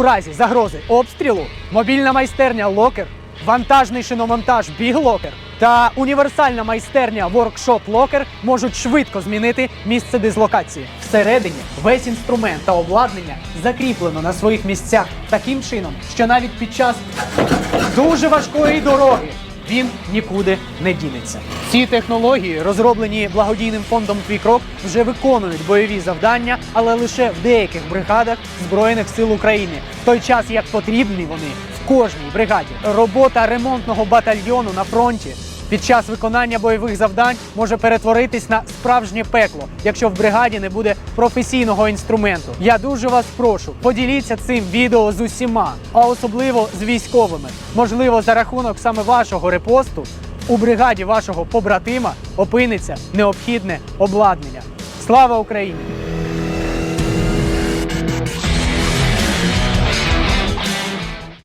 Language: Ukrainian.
У разі загрози обстрілу мобільна майстерня Локер, вантажний шиномонтаж Біг Локер та універсальна майстерня Воркшоп Локер можуть швидко змінити місце дислокації. Всередині весь інструмент та обладнання закріплено на своїх місцях таким чином, що навіть під час дуже важкої дороги він нікуди не дінеться. Ці технології, розроблені благодійним фондом Твій крок, вже виконують бойові завдання, але лише в деяких бригадах Збройних сил України, в той час як потрібні вони в кожній бригаді. Робота ремонтного батальйону на фронті під час виконання бойових завдань може перетворитись на справжнє пекло, якщо в бригаді не буде професійного інструменту. Я дуже вас прошу, поділіться цим відео з усіма, а особливо з військовими. Можливо, за рахунок саме вашого репосту у бригаді вашого побратима опиниться необхідне обладнання. Слава Україні!